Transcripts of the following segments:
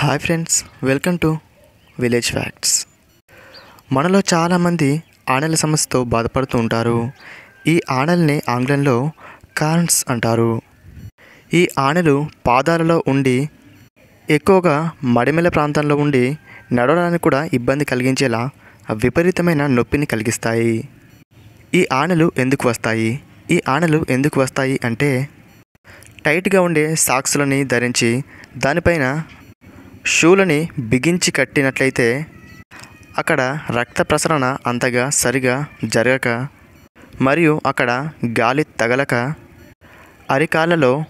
Hi friends welcome to village facts మనలో చాలామంది ఆనల సమస్యతో బాధపడుతూ ఉంటారు. ఈ ఆనల్ని ఆంగ్లంలో కార్న్స్ అంటారు. ఈ ఆనలు పాదాలలో ఉండి ఎక్కువగా మడిమెల ప్రాంతంలో ఉండి నడవడానికి కూడా ఇబ్బంది కలిగించేలా విపరీతమైన నొప్పిని కలిగిస్తాయి. ఈ ఆనెలు ఎందుకు వస్తాయి? ఈ ఆనెలు ఎందుకు వస్తాయి అంటే టైట్గా ఉండే సాక్స్లని ధరించి దానిపైన షూలని బిగించి కట్టినట్లయితే అక్కడ రక్త ప్రసరణ అంతగా సరిగా జరగక మరియు అక్కడ గాలి తగలక అరికాలలో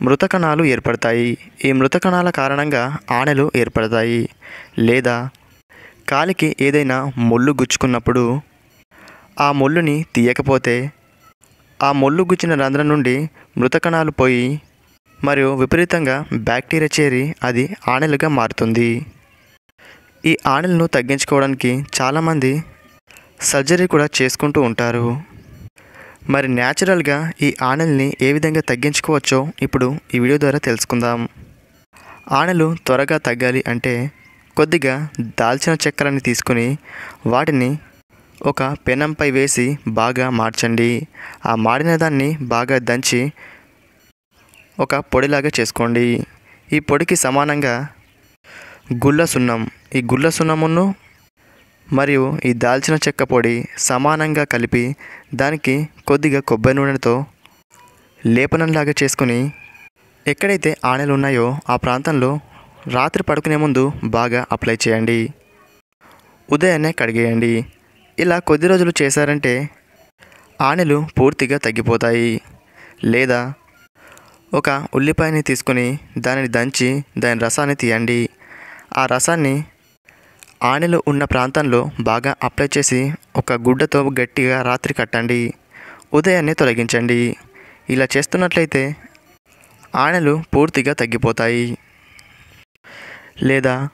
మృతకణాలు ఏర్పడతాయి. ఈ మృతకణాల కారణంగా ఆనెలు ఏర్పడతాయి లేదా కాలికి ఏదైనా ముళ్ళు గుచ్చుకున్నప్పుడు ఆ ముళ్ళుని తీయకపోతే ఆ ముళ్ళు గుచ్చిన రంధ్రం నుండి మృతకణాలు పోయి మరియు విపరీతంగా బ్యాక్టీరియా చేరి అది ఆనెలుగా మారుతుంది. ఈ ఆనెలను తగ్గించుకోవడానికి చాలామంది సర్జరీ కూడా చేసుకుంటూ ఉంటారు. మరి న్యాచురల్గా ఈ ఆనెల్ని ఏ విధంగా తగ్గించుకోవచ్చో ఇప్పుడు ఈ వీడియో ద్వారా తెలుసుకుందాం. ఆనెలు త్వరగా తగ్గాలి అంటే కొద్దిగా దాల్చిన చక్కెరని తీసుకుని వాటిని ఒక పెనంపై వేసి బాగా మార్చండి. ఆ మాడిన దాన్ని బాగా దంచి ఒక పొడిలాగా చేసుకోండి. ఈ పొడికి సమానంగా గుల్ల సున్నం. ఈ గుల్ల సున్నమును మరియు ఈ దాల్చిన చెక్క పొడి సమానంగా కలిపి దానికి కొద్దిగా కొబ్బరి నూనెతో లేపనంలాగా చేసుకుని ఎక్కడైతే ఆనెలు ఉన్నాయో ఆ ప్రాంతంలో రాత్రి పడుకునే ముందు బాగా అప్లై చేయండి. ఉదయాన్నే కడిగేయండి. ఇలా కొద్ది రోజులు చేశారంటే ఆనెలు పూర్తిగా తగ్గిపోతాయి. లేదా ఒక ఉల్లిపాయని తీసుకొని దానిని దంచి దాని రసాన్ని తీయండి. ఆ రసాన్ని ఆనెలు ఉన్న ప్రాంతంలో బాగా అప్లై చేసి ఒక గుడ్డతో గట్టిగా రాత్రి కట్టండి. ఉదయాన్నే తొలగించండి. ఇలా చేస్తున్నట్లయితే ఆనెలు పూర్తిగా తగ్గిపోతాయి. లేదా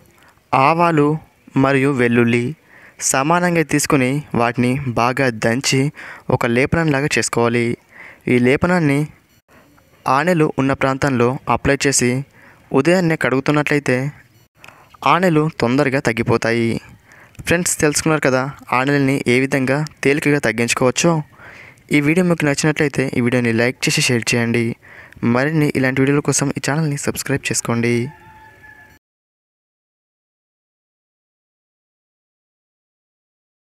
ఆవాలు మరియు వెల్లుల్లి సమానంగా తీసుకుని వాటిని బాగా దంచి ఒక లేపనంలాగా చేసుకోవాలి. ఈ లేపనాన్ని ఆనెలు ఉన్న ప్రాంతంలో అప్లై చేసి ఉదయాన్నే కడుగుతున్నట్లయితే ఆనెలు తొందరగా తగ్గిపోతాయి. ఫ్రెండ్స్ తెలుసుకున్నారు కదా ఆనెల్ని ఏ విధంగా తేలికగా తగ్గించుకోవచ్చో? ఈ వీడియో మీకు నచ్చినట్లయితే ఈ వీడియోని లైక్ చేసి షేర్ చేయండి. మరిన్ని ఇలాంటి వీడియోల కోసం ఈ ఛానల్ని సబ్స్క్రైబ్ చేసుకోండి.